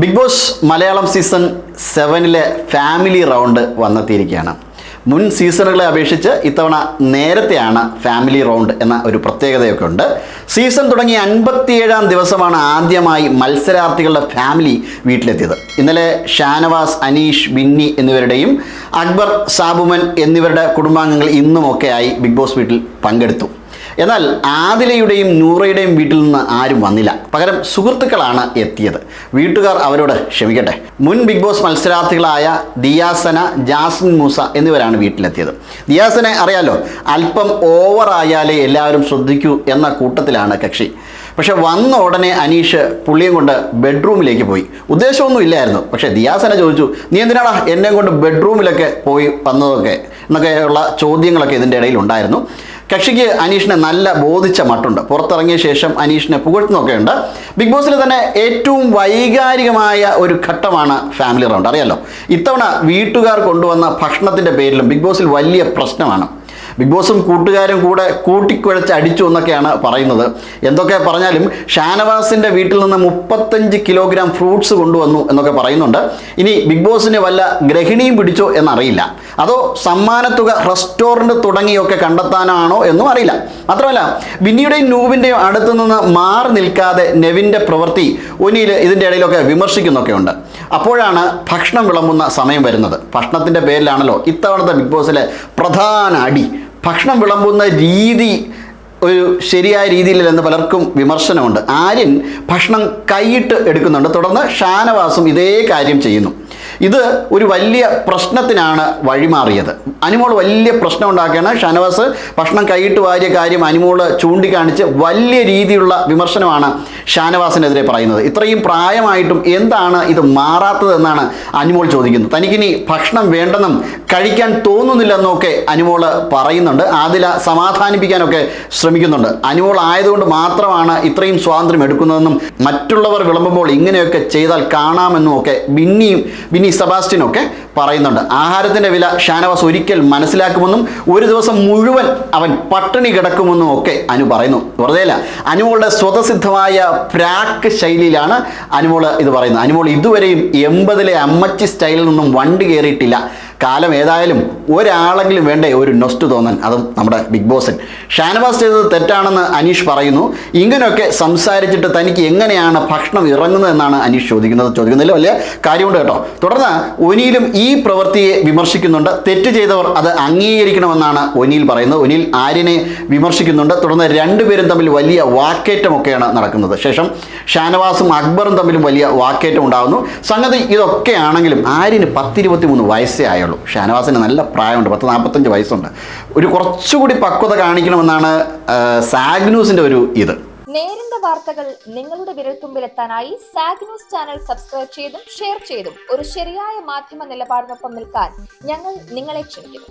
Big Boss Malayalam season സെവനിലെ family round വന്നെത്തിയിരിക്കുകയാണ്. മുൻ സീസണുകളെ അപേക്ഷിച്ച് ഇത്തവണ നേരത്തെയാണ് ഫാമിലി റൗണ്ട് എന്ന ഒരു പ്രത്യേകതയൊക്കെ ഉണ്ട്. സീസൺ തുടങ്ങി അൻപത്തിയേഴാം ദിവസമാണ് ആദ്യമായി മത്സരാർത്ഥികളുടെ ഫാമിലി വീട്ടിലെത്തിയത്. ഇന്നലെ ഷാനവാസ് അനീഷ് ബിന്നി എന്നിവരുടെയും അക്ബർ സാബുമൻ എന്നിവരുടെ കുടുംബാംഗങ്ങൾ ഇന്നുമൊക്കെയായി ബിഗ് ബോസ് വീട്ടിൽ പങ്കെടുത്തു. എന്നാൽ ആദിലയുടെയും നൂറയുടെയും വീട്ടിൽ നിന്ന് ആരും വന്നില്ല. പകരം സുഹൃത്തുക്കളാണ് എത്തിയത്. വീട്ടുകാർ അവരോട് ക്ഷമിക്കട്ടെ. മുൻ ബിഗ് ബോസ് മത്സരാർത്ഥികളായ ദിയാസന ജാസ്മിൻ മൂസ എന്നിവരാണ് വീട്ടിലെത്തിയത്. ദിയാസനെ അറിയാലോ അല്പം ഓവറായാലേ എല്ലാവരും ശ്രദ്ധിക്കൂ എന്ന കൂട്ടത്തിലാണ് കക്ഷി. പക്ഷെ വന്ന ഉടനെ അനീഷ് പുള്ളിയും കൊണ്ട് ബെഡ്റൂമിലേക്ക് പോയി. ഉദ്ദേശമൊന്നും ഇല്ലായിരുന്നു. പക്ഷേ ദിയാസനെ ചോദിച്ചു നീ എന്തിനാടാ എന്നെ കൊണ്ട് ബെഡ്റൂമിലൊക്കെ പോയി വന്നതൊക്കെ? എന്നൊക്കെയുള്ള ചോദ്യങ്ങളൊക്കെ ഇതിന്റെ ഇടയിൽ ഉണ്ടായിരുന്നു. കക്ഷിക്ക് അനീഷിനെ നല്ല ബോധിച്ച മട്ടുണ്ട്. പുറത്തിറങ്ങിയ ശേഷം അനീഷിനെ പുകഴ്ത്തുന്നൊക്കെ ഉണ്ട് ബിഗ് ബോസിൽ തന്നെ ഏറ്റവും വൈകാരികമായ ഒരു ഘട്ടമാണ് ഫാമിലി റൗണ്ട്. അറിയാലോ? ഇത്തവണ വീട്ടുകാർ കൊണ്ടുവന്ന ഭക്ഷണത്തിന്റെ പേരിലും ബിഗ് ബോസിൽ വലിയ പ്രശ്നമാണ്. ബിഗ് ബോസും കൂട്ടുകാരും കൂടെ കൂട്ടിക്കുഴച്ച് അടിച്ചു എന്നൊക്കെയാണ് പറയുന്നത്. എന്തൊക്കെ പറഞ്ഞാലും ഷാനവാസിന്റെ വീട്ടിൽ നിന്ന് മുപ്പത്തഞ്ച് കിലോഗ്രാം ഫ്രൂട്ട്സ് കൊണ്ടുവന്നു എന്നൊക്കെ പറയുന്നുണ്ട്. ഇനി ബിഗ് ബോസിന് വല്ല ഗ്രഹിണിയും പിടിച്ചോ എന്നറിയില്ല. അതോ സമ്മാനത്തുക റെസ്റ്റോറന്റ് തുടങ്ങിയൊക്കെ കണ്ടെത്താനാണോ എന്നും അറിയില്ല. മാത്രമല്ല ബിന്നിയുടെയും നൂവിന്റെയും അടുത്ത് നിന്ന് മാറി നിൽക്കാതെ നെവിന്റെ പ്രവൃത്തി ഒനിയിൽ ഇതിന്റെ ഇടയിലൊക്കെ വിമർശിക്കുന്നൊക്കെ ഉണ്ട്. അപ്പോഴാണ് ഭക്ഷണം വിളമ്പുന്ന സമയം വരുന്നത്. ഭക്ഷണത്തിന്റെ പേരിലാണല്ലോ ഇത്തവണത്തെ ബിഗ് ബോസിലെ പ്രധാന അടി. ഭക്ഷണം വിളമ്പുന്ന രീതി ഒരു ശരിയായ രീതിയിലല്ലെന്ന് പലർക്കും വിമർശനമുണ്ട്. ആര്യൻ ഭക്ഷണം കൈയിട്ട് എടുക്കുന്നുണ്ട്. തുടർന്ന് ഷാനവാസും ഇതേ കാര്യം ചെയ്യുന്നു. ഇത് ഒരു വലിയ പ്രശ്നത്തിനാണ് വഴിമാറിയത്. അനുമോൾ വലിയ പ്രശ്നം ഉണ്ടാക്കുകയാണ്. ഷാനവാസ് ഭക്ഷണം കൈയിട്ട് വാരിയ കാര്യം അനുമോൾ ചൂണ്ടിക്കാണിച്ച് വലിയ രീതിയിലുള്ള വിമർശനമാണ് ഷാനവാസിനെതിരെ പറയുന്നത്. ഇത്രയും പ്രായമായിട്ടും എന്താണ് ഇത് മാറാത്തതെന്നാണ് അനിമോൾ ചോദിക്കുന്നത്. തനിക്കിനി ഭക്ഷണം വേണ്ടെന്നും കഴിക്കാൻ തോന്നുന്നില്ലെന്നൊക്കെ അനുമോൾ പറയുന്നുണ്ട്. ആദില സമാധാനിപ്പിക്കാനൊക്കെ ശ്രമിക്കുന്നുണ്ട്. അനുമോൾ ആയതുകൊണ്ട് മാത്രമാണ് ഇത്രയും സ്വാതന്ത്ര്യം എടുക്കുന്നതെന്നും മറ്റുള്ളവർ വിളമ്പുമ്പോൾ ഇങ്ങനെയൊക്കെ ചെയ്താൽ കാണാമെന്നും ഒക്കെ ബിന്നിയും ബിന്നി സെബാസ്റ്റ്യനും ഒക്കെ പറയുന്നുണ്ട്. ആഹാരത്തിന്റെ വില ഷാനവാസ് ഒരിക്കൽ മനസ്സിലാക്കുമെന്നും ഒരു ദിവസം മുഴുവൻ അവൻ പട്ടിണി കിടക്കുമെന്നും ഒക്കെ അനു പറയുന്നു. വെറുതെയല്ല അനുമോളുടെ സ്വതസിദ്ധമായ പ്രാക്ക് ശൈലിയിലാണ് അനുമോൾ ഇത് പറയുന്നത്. അനുമോൾ ഇതുവരെയും എൺപതിലെ അമ്മച്ചി സ്റ്റൈലിൽ നിന്നും വണ്ടി കയറിയിട്ടില്ല. കാലം ഏതായാലും ഒരാളെങ്കിലും വേണ്ടേ ഒരു നൊസ്റ്റ് തോന്നാൻ? അതും നമ്മുടെ ബിഗ് ബോസൻ ഷാനവാസ് ചെയ്തത് തെറ്റാണെന്ന് അനീഷ് പറയുന്നു. ഇങ്ങനെയൊക്കെ സംസാരിച്ചിട്ട് തനിക്ക് എങ്ങനെയാണ് ഭക്ഷണം ഇറങ്ങുന്നതെന്നാണ് അനീഷ് ചോദിക്കുന്നത്. ചോദിക്കുന്നതിൽ വലിയ കാര്യമുണ്ട് കേട്ടോ. തുടർന്ന് ഒനിയിലും ഈ പ്രവൃത്തിയെ വിമർശിക്കുന്നുണ്ട്. തെറ്റ് ചെയ്തവർ അത് അംഗീകരിക്കണമെന്നാണ് ഒനിയിൽ പറയുന്നത്. ഒനിയിൽ ആര്യനെ വിമർശിക്കുന്നുണ്ട്. തുടർന്ന് രണ്ടുപേരും തമ്മിൽ വലിയ വാക്കേറ്റമൊക്കെയാണ് നടക്കുന്നത്. ശേഷം ഷാനവാസും അക്ബറും തമ്മിലും വലിയ വാക്കേറ്റം ഉണ്ടാകുന്നു. സംഗതി ഇതൊക്കെയാണെങ്കിലും ആര്യന് പത്തിരുപത്തി മൂന്ന് വയസ്സേ ആയുള്ളൂ. ഷാനവാസിന് നല്ല പ്രായമുണ്ട് പത്ത് നാൽപ്പത്തഞ്ച് വയസ്സുണ്ട്. ഒരു കുറച്ചുകൂടി പക്വത കാണിക്കണമെന്നാണ് സാഗ്നൂസിന്റെ ഒരു ഇത്. നേരിന്റെ വാർത്തകൾ നിങ്ങളുടെ വിരൽത്തുമ്പിലെത്താനായി സാഗ് ന്യൂസ് ചാനൽ സബ്സ്ക്രൈബ് ചെയ്തും ഷെയർ ചെയ്തും ഒരു ശരിയായ മാധ്യമ നിലപാടിനൊപ്പം നിൽക്കാൻ ഞങ്ങൾ നിങ്ങളെ ക്ഷണിക്കുന്നു.